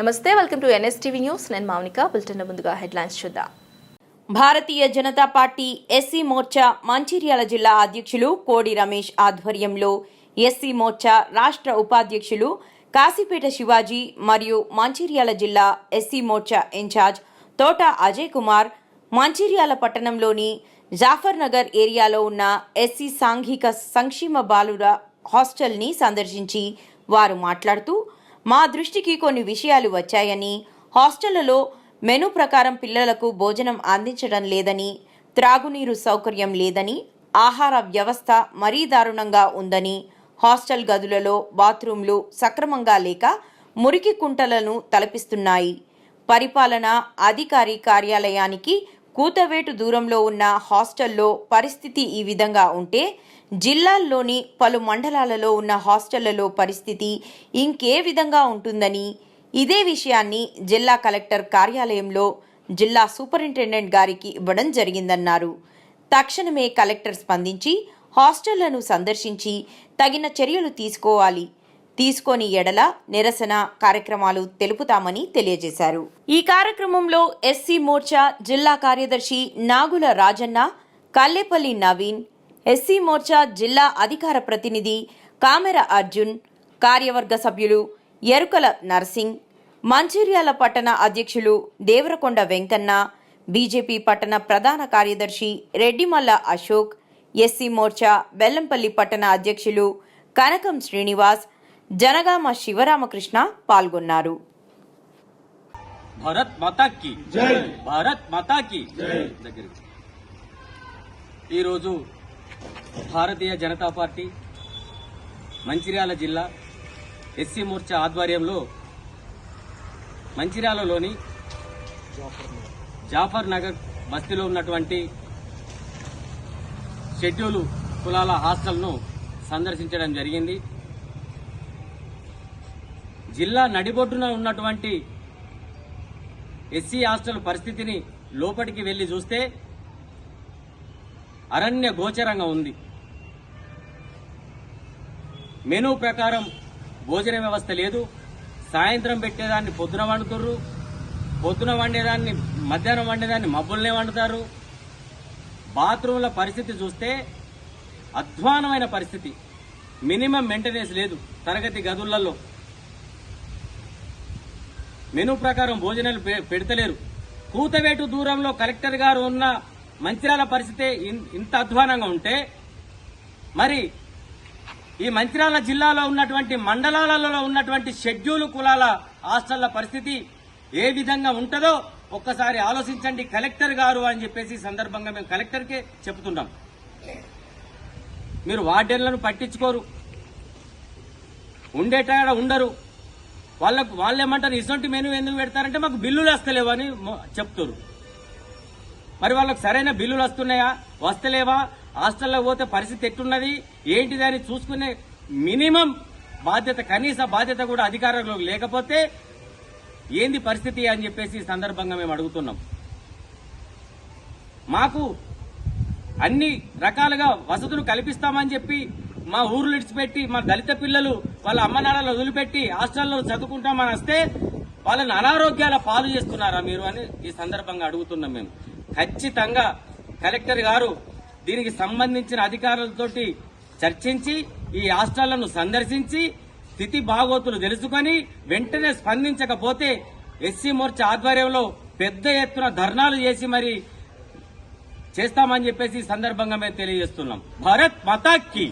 నమస్తే welcome to NSTV news. నేను Mounika bulletin ముందుగా హెడ్లైన్స్ చూద్దాం. భారతీయ జనతా పార్టీ ఎస్సీ మోర్చా మంచిర్యాల జిల్లా అధ్యక్షులు కోడి రమేష్ ఆధ్వర్యంలో ఎస్సీ మోర్చా రాష్ట్ర ఉపాధ్యక్షులు కాశీపేట శివాజీ మరియు మంచిర్యాల జిల్లా ఎస్సీ మోర్చా ఇన్ఛార్జ్ తోట అజయ్ కుమార్ మంచిర్యాల పట్టణంలోని జాఫర్ నగర్ ఏరియాలో ఉన్న ఎస్సీ సాంఘిక సంక్షేమ బాలుర హాస్టల్ని సందర్శించి వారు మాట్లాడుతూ మా దృష్టికి కొన్ని విషయాలు వచ్చాయని హాస్టళ్ళలో మెను ప్రకారం పిల్లలకు భోజనం అందించడం లేదని త్రాగునీరు సౌకర్యం లేదని ఆహార వ్యవస్థ మరీ దారుణంగా ఉందని హాస్టల్ గదులలో బాత్రూంలు సక్రమంగా లేక మురికి కుంటలను తలపిస్తున్నాయి. పరిపాలన అధికారి కార్యాలయానికి కూతవేటు దూరంలో ఉన్న హాస్టల్లో పరిస్థితి ఈ విధంగా ఉంటే జిల్లాల్లోని పలు మండలాలలో ఉన్న హాస్టళ్ళలో పరిస్థితి ఇంకే విధంగా ఉంటుందని ఇదే విషయాన్ని జిల్లా కలెక్టర్ కార్యాలయంలో జిల్లా సూపరింటెండెంట్ గారికి ఇవ్వడం జరిగిందన్నారు. తక్షణమే కలెక్టర్ స్పందించి హాస్టళ్ళను సందర్శించి తగిన చర్యలు తీసుకోవాలి. తీసుకొని ఎడల నిరసన కార్యక్రమాలు తెలుపుతామని తెలియజేశారు. ఈ కార్యక్రమంలో ఎస్సీ మోర్చా జిల్లా కార్యదర్శి నాగుల రాజన్న కల్లేపల్లి నవీన్ ఎస్సీ మోర్చా జిల్లా అధికార ప్రతినిధి కామెర అర్జున్ కార్యవర్గ సభ్యులు ఎరుకల నర్సింగ్ మంచిర్యాల పట్టణ అధ్యక్షులు దేవరకొండ వెంకన్న బీజేపీ పట్టణ ప్రధాన కార్యదర్శి రెడ్డిమల్ల అశోక్ ఎస్సీ మోర్చా బెల్లంపల్లి పట్టణ అధ్యక్షులు కనకం శ్రీనివాస్ జనగామ శివరామకృష్ణ పాల్గొన్నారు. భారత్ మాతా కి జై. భారత్ మాతా కి జై. దగ్గరికి. ఈరోజు భారతీయ జనతా పార్టీ మంచిర్యాల జిల్లా ఎస్సీ మోర్చా ఆధ్వర్యంలో మంచిర్యాలలోని జాఫర్ నగర్ బస్తీలో ఉన్నటువంటి షెడ్యూలు కులాల హాస్టల్ను సందర్శించడం జరిగింది. జిల్లా నడిబొడ్డున ఉన్నటువంటి ఎస్సీ హాస్టల్ పరిస్థితిని లోపలికి వెళ్ళి చూస్తే అరణ్య గోచరంగా ఉంది. మెనూ ప్రకారం భోజన వ్యవస్థ లేదు. సాయంత్రం పెట్టేదాన్ని పొద్దున వండుతుర్రు. పొద్దున వండేదాన్ని మధ్యాహ్నం వండేదాన్ని మబ్బుల్నే వండుతారు. బాత్రూంల పరిస్థితి చూస్తే అధ్వానమైన పరిస్థితి. మినిమం మెయింటెనెన్స్ లేదు తరగతి గదులలో. మెనూ ప్రకారం భోజనాలు పె- పెడతలేరు. కూతవేటు దూరంలో కలెక్టర్ గారు ఉన్న మంచిర్యాల పరిస్థితి ఇన్- ఇంత అధ్వానంగా ఉంటే మరి ఈ మంచిర్యాల జిల్లాలో ఉన్నటువంటి మండలాలలో ఉన్నటువంటి షెడ్యూల్ కులాల హాస్టళ్ళ పరిస్థితి ఏ విధంగా ఉంటుందో ఒక్కసారి ఆలోచించండి కలెక్టర్ గారు అని చెప్పేసి సందర్భంగా మేము కలెక్టర్కే చెప్తున్నాం మీరు వార్డెన్లను పట్టించుకోరు. ఉండేటాడ ఉండరు. వాళ్ళకు వాళ్ళు ఏమంటారు ఇటువంటి మెనూ ఎందుకు పెడతారంటే మాకు బిల్లులు వస్తలేవు అని చెప్తారు మరి వాళ్ళకు సరైన బిల్లులు వస్తున్నాయా? వస్తలేవా? హాస్టల్లో పోతే పరిస్థితి ఎట్టున్నది ఏంటిది అని చూసుకునే మినిమం బాధ్యత కనీస బాధ్యత కూడా అధికారంలో లేకపోతే ఏంది పరిస్థితి అని చెప్పేసి ఈ సందర్భంగా మేము అడుగుతున్నాం. మాకు అన్ని రకాలుగా వసతులు కల్పిస్తామని చెప్పి మా ఊర్లు విడిచిపెట్టి మా దళిత పిల్లలు వాళ్ళ అమ్మ నాన్నలు వదిలిపెట్టి హాస్టల్లో చదువుకుంటామని వస్తే వాళ్ళని అనారోగ్యాల పాలు చేస్తున్నారా మీరు అని ఈ సందర్భంగా అడుగుతున్నాం మేము. ఖచ్చితంగా కలెక్టర్ గారు దీనికి సంబంధించిన అధికారులతోటి చర్చించి ఈ హాస్టళ్ళను సందర్శించి స్థితి బాగోతులు తెలుసుకొని వెంటనే స్పందించకపోతే ఎస్సీ మోర్చా ఆధ్వర్యంలో పెద్ద ఎత్తున ధర్నాలు చేసి మరి చేస్తామని చెప్పేసి ఈ సందర్భంగా మేము తెలియజేస్తున్నాం. భారత్ మాతాకి